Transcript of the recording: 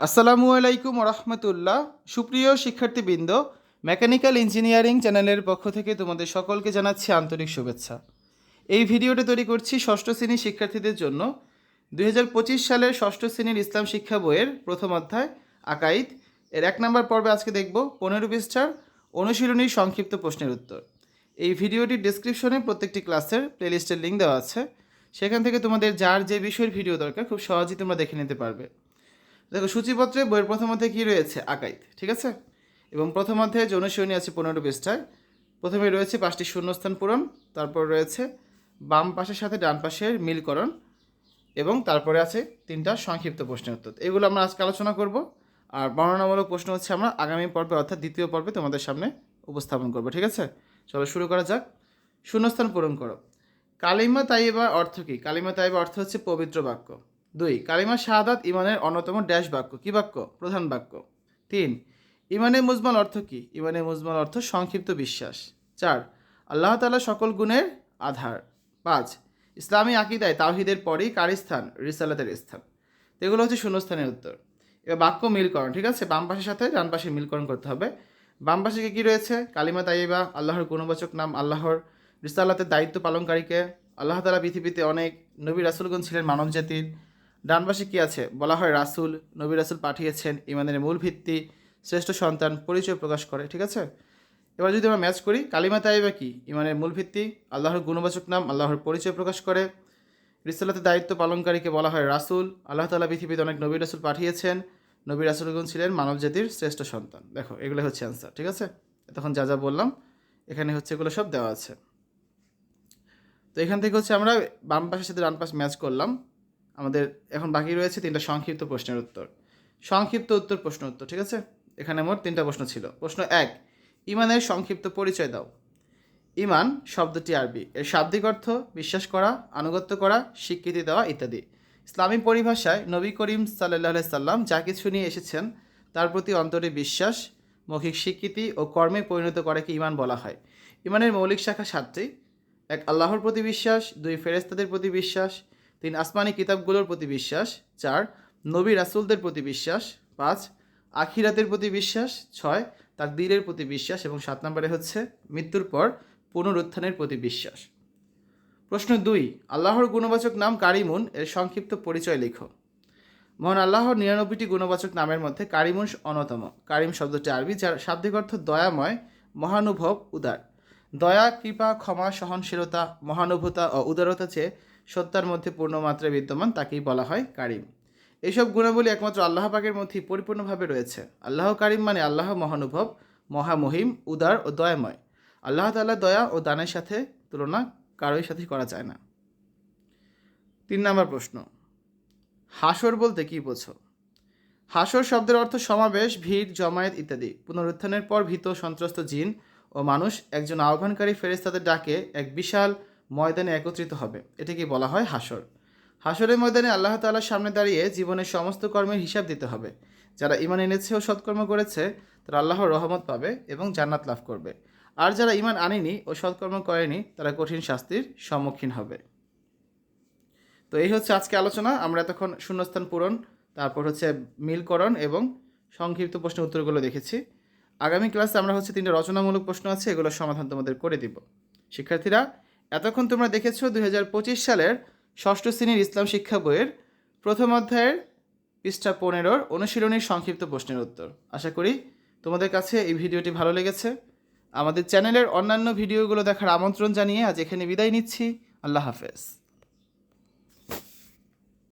আসসালামু আলাইকুম রহমতুল্লাহ সুপ্রিয় শিক্ষার্থীবৃন্দ, মেকানিক্যাল ইঞ্জিনিয়ারিং চ্যানেলের পক্ষ থেকে তোমাদের সকলকে জানাচ্ছি আন্তরিক শুভেচ্ছা। এই ভিডিওটা তৈরি করছি ষষ্ঠ শ্রেণির শিক্ষার্থীদের জন্য। দু হাজার পঁচিশ সালের ষষ্ঠ শ্রেণির ইসলাম শিক্ষা বইয়ের প্রথম অধ্যায়, আকাইদ। এর এক নম্বর পর্বে আজকে দেখব পনেরো পৃষ্ঠার অনুশীলনীর সংক্ষিপ্ত প্রশ্নের উত্তর। এই ভিডিওটির ডেসক্রিপশনে প্রত্যেকটি ক্লাসের প্লেলিস্টের লিঙ্ক দেওয়া আছে। সেখান থেকে তোমাদের যার যে বিষয়ের ভিডিও দরকার, খুব সহজেই তোমরা দেখে নিতে পারবে। দেখো সূচিপত্রে বইয়ের প্রথম অধ্যায়ে কী রয়েছে? আকাইদ ঠিক আছে? এবং প্রথম অধ্যায়ে যে অনুশীলনী আছে পনেরো পৃষ্ঠায়, প্রথমে রয়েছে পাঁচটি শূন্যস্থান পূরণ, তারপর রয়েছে বাম পাশের সাথে ডান পাশের মিলকরণ, এবং তারপরে আছে তিনটা সংক্ষিপ্ত প্রশ্নের উত্তর। এগুলো আমরা আজকে আলোচনা করব, আর বর্ণনামূলক প্রশ্ন হচ্ছে আমরা আগামী পর্বে, অর্থাৎ দ্বিতীয় পর্বে তোমাদের সামনে উপস্থাপন করব, ঠিক আছে? চলো শুরু করা যাক। শূন্যস্থান পূরণ করো। কালিমা তাইবা অর্থ কী? কালিমা তাইবা অর্থ হচ্ছে পবিত্র বাক্য। দুই, কালিমা শাহাদাত ইমানের অন্যতম ড্যাশ বাক্য। কী বাক্য? প্রধান বাক্য। তিন, ইমানে মুজমাল অর্থ কী? ইমানে মুজমাল অর্থ সংক্ষিপ্ত বিশ্বাস। চার, আল্লাহ তাআলা সকল গুণের আধার। পাঁচ, ইসলামী আকিদায় তাওহিদের পরেই কার স্থান? রিসালাতের স্থান। এগুলো হচ্ছে শূন্যস্থানের উত্তর। এবার বাক্য মিলকরণ, ঠিক আছে? বাম পাশের সাথে ডান পাশে মিলকরণ করতে হবে। বাম পাশে কী রয়েছে? কালিমা তাইবা আল্লাহর গুণবাচক নাম আল্লাহর। রিসালাতের দায়িত্ব পালনকারীকে। আল্লাহ তালা পৃথিবীতে অনেক নবী রাসুলগণ ছিলেন মানব জাতির ডান পাশে কী আছে? বলা হয় রাসুল, নবী রাসুল পাঠিয়েছেন ইমানের মূল ভিত্তি, শ্রেষ্ঠ সন্তান, পরিচয় প্রকাশ করে, ঠিক আছে? এবার যদি আমরা ম্যাচ করি, কালিমা তাইবা কি? ইমানের মূল ভিত্তি, আল্লাহর গুণবাচক নাম, আল্লাহর পরিচয় প্রকাশ করে। রিসালাতের দায়িত্ব পালনকারীকে বলা হয় রাসুল। আল্লাহ তালা পৃথিবীতে অনেক নবী রাসুল পাঠিয়েছেন। নবী রাসুলগণ ছিলেন মানব জাতির শ্রেষ্ঠ সন্তান। দেখো এগুলো হচ্ছে অ্যান্সার ঠিক আছে? তখন যা যা বললাম, এখানে হচ্ছে এগুলো সব দেওয়া আছে। তো এখান থেকে হচ্ছে আমরা বাম পাশের সাথে ডান পাশ ম্যাচ করলাম। আমাদের এখন বাকি রয়েছে তিনটা সংক্ষিপ্ত প্রশ্নের উত্তর। সংক্ষিপ্ত উত্তর, প্রশ্ন উত্তর, ঠিক আছে? এখানে মোট তিনটা প্রশ্ন ছিল। প্রশ্ন এক, ইমানের সংক্ষিপ্ত পরিচয় দাও। ইমান শব্দটি আরবি। এর শাব্দিক অর্থ বিশ্বাস করা, আনুগত্য করা, স্বীকৃতি দেওয়া ইত্যাদি। ইসলামী পরিভাষায় নবী করিম সাল্লাহ সাল্লাম যা কিছু নিয়ে এসেছেন, তার প্রতি অন্তরে বিশ্বাস, মৌখিক স্বীকৃতি ও কর্মে পরিণত করাকে ইমান বলা হয়। ইমানের মৌলিক শাখা সাতটি। এক, আল্লাহর প্রতি বিশ্বাস, দুই ফেরেস্তাদের প্রতি বিশ্বাস তিন, আসমানি কিতাবগুলোর প্রতি বিশ্বাস। চার, নবী রাসুলদের প্রতি বিশ্বাস। পাঁচ, আখিরাতের প্রতি বিশ্বাস। ছয় তার দিলের প্রতি বিশ্বাস। এবং সাত নম্বরে হচ্ছে মৃত্যুর পর পুনরুত্থানের প্রতি বিশ্বাস। প্রশ্ন দুই, আল্লাহর গুণবাচক নাম কারিমুন এর সংক্ষিপ্ত পরিচয় লেখো। মহান আল্লাহর নিরানব্বইটি গুণবাচক নামের মধ্যে কারিমুন অন্যতম। কারিম শব্দটি আরবি, যার শাব্দিক অর্থ দয়াময়, মহানুভব, উদার। দয়া, কৃপা, ক্ষমা, সহনশীলতা, মহানুভূতা ও উদারতা চেয়ে সত্তার মধ্যে পূর্ণ মাত্রায় বিদ্যমান তাকেই বলা হয় কারিম। এইসব গুণাবলী একমাত্র আল্লাহ পাকের মধ্যেই পরিপূর্ণভাবে রয়েছে। আল্লাহ কারিম মানে আল্লাহ মহানুভব, মহামহিম, উদার ও দয়াময়। আল্লাহ তাল্লাহ দয়া ও দানের সাথে তুলনা কারোই সাথে করা যায় না। তিন নম্বর প্রশ্ন, হাসর বলতে কী বোঝো? হাসর শব্দের অর্থ সমাবেশ, ভিড়, জমায়েত ইত্যাদি। পুনরুত্থানের পর ভীত, সন্ত্রস্ত জিন ও মানুষ একজন আহ্বানকারী ফেরেস্তাদের ডাকে এক বিশাল ময়দানে একত্রিত হবে। এটাকে বলা হয় হাসর হাসরের ময়দানে আল্লাহ তাআলার সামনে দাঁড়িয়ে জীবনের সমস্ত কর্মের হিসাব দিতে হবে। যারা ইমান এনেছে ও সৎকর্ম করেছে, তারা আল্লাহর রহমত পাবে এবং জান্নাত লাভ করবে। আর যারা ইমান আনেনি ও সৎকর্ম করেনি, তারা কঠিন শাস্তির সম্মুখীন হবে। তো এই হচ্ছে আজকে আলোচনা। আমরা এতক্ষণ শূন্যস্থান পূরণ, তারপর হচ্ছে মিলকরণ এবং সংক্ষিপ্ত প্রশ্নের উত্তরগুলো দেখেছি। আগামী ক্লাসে আমরা হচ্ছে তিনটে রচনামূলক প্রশ্ন আছে, এগুলোর সমাধান তোমাদের করে দিব। শিক্ষার্থীরা, এতক্ষণ তোমরা দেখেছ দু হাজার পঁচিশ সালের ষষ্ঠ শ্রেণির ইসলাম শিক্ষা বইয়ের প্রথম অধ্যায়ের পৃষ্ঠা পনেরোর অনুশীলনীর সংক্ষিপ্ত প্রশ্নের উত্তর। আশা করি তোমাদের কাছে এই ভিডিওটি ভালো লেগেছে। আমাদের চ্যানেলের অন্যান্য ভিডিওগুলো দেখার আমন্ত্রণ জানিয়ে আজ এখানে বিদায় নিচ্ছি। আল্লাহ হাফেজ।